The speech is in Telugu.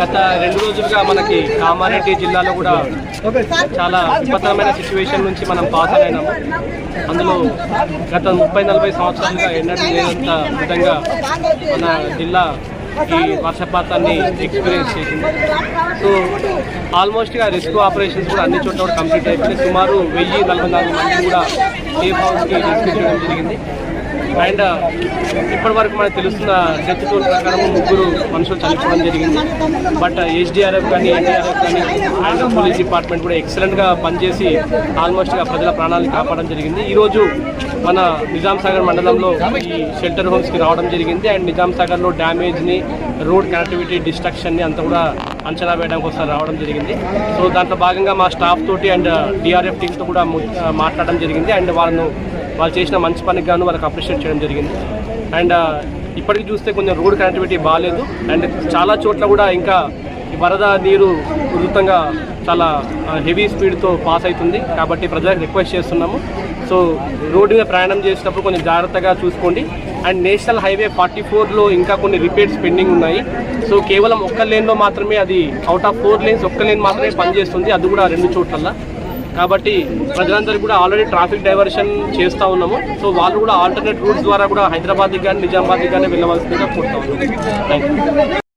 గత రెండు రోజులుగా మనకి కామారెడ్డి జిల్లాలో కూడా చాలా విపత్తరమైన సిచ్యువేషన్ నుంచి మనం పాస్ అయినాము. అందులో గత ముప్పై నలభై సంవత్సరాలుగా ఎన్నడూ లేనంత విధంగా మన జిల్లా ఈ వర్షపాతాన్ని ఎక్స్పీరియన్స్ చేసింది. సో ఆల్మోస్ట్గా రెస్క్యూ ఆపరేషన్స్ కూడా అన్ని చోట్ల కూడా కంప్లీట్ అయిపోయింది సుమారు వెయ్యి నలభై నాలుగు మంది కూడా సేఫ్ హౌస్కి రెస్క్యూ చేయడం జరిగింది. అండ్ ఇప్పటి వరకు మనకు తెలుస్తున్న డెత్ టోల్ ప్రకారం ముగ్గురు మనుషులు చనిపోవడం జరిగింది. బట్ హెచ్డిఆర్ఎఫ్ కానీ ఎన్డీఆర్ఎఫ్ కానీ అండ్ పోలీస్ డిపార్ట్మెంట్ కూడా ఎక్సలెంట్గా పనిచేసి ఆల్మోస్ట్గా ప్రజల ప్రాణాలను కాపాడడం జరిగింది. ఈరోజు మన నిజాం సాగర్ మండలంలో ఈ షెల్టర్ హోమ్స్కి రావడం జరిగింది. అండ్ నిజాం సాగర్లో డ్యామేజ్ని రోడ్ కనెక్టివిటీ డిస్ట్రక్షన్ని అంతా కూడా అంచనా వేయడానికి ఒకసారి రావడం జరిగింది. సో దాంట్లో భాగంగా మా స్టాఫ్ తోటి అండ్ డిఆర్ఎఫ్ టీంతో కూడా మాట్లాడడం జరిగింది. అండ్ వాళ్ళను వాళ్ళు చేసిన మంచి పనికి గాను వాళ్ళకి అప్రిషియేట్ చేయడం జరిగింది. అండ్ uh, ఇప్పటికి చూస్తే కొంచెం రోడ్ కనెక్టివిటీ బాగాలేదు అండ్ చాలా చోట్ల కూడా ఇంకా వరద నీరు ఉధృతంగా చాలా హెవీ స్పీడ్తో పాస్ అవుతుంది. కాబట్టి ప్రజలకు రిక్వెస్ట్ చేస్తున్నాము. సో రోడ్డు మీద ప్రయాణం చేసేటప్పుడు కొంచెం జాగ్రత్తగా చూసుకోండి. అండ్ నేషనల్ హైవే ఫార్టీ ఫోర్లో ఇంకా కొన్ని రిపేర్స్ పెండింగ్ ఉన్నాయి. సో కేవలం ఒక్క లేన్లో మాత్రమే అది అవుట్ ఆఫ్ ఫోర్ లేన్స్ ఒక్క లేన్ మాత్రమే పనిచేస్తుంది. అది కూడా రెండు చోట్ల కాబట్టి ప్రజలందరికీ కూడా ఆల్రెడీ ట్రాఫిక్ డైవర్షన్ చేస్తూ ఉన్నాము. సో వాళ్ళు కూడా ఆల్టర్నేట్ రూట్స్ ద్వారా కూడా హైదరాబాద్కి కానీ నిజామాబాద్కి కానీ వెళ్ళవలసిందిగా కోరుతా ఉన్నాము. Thank you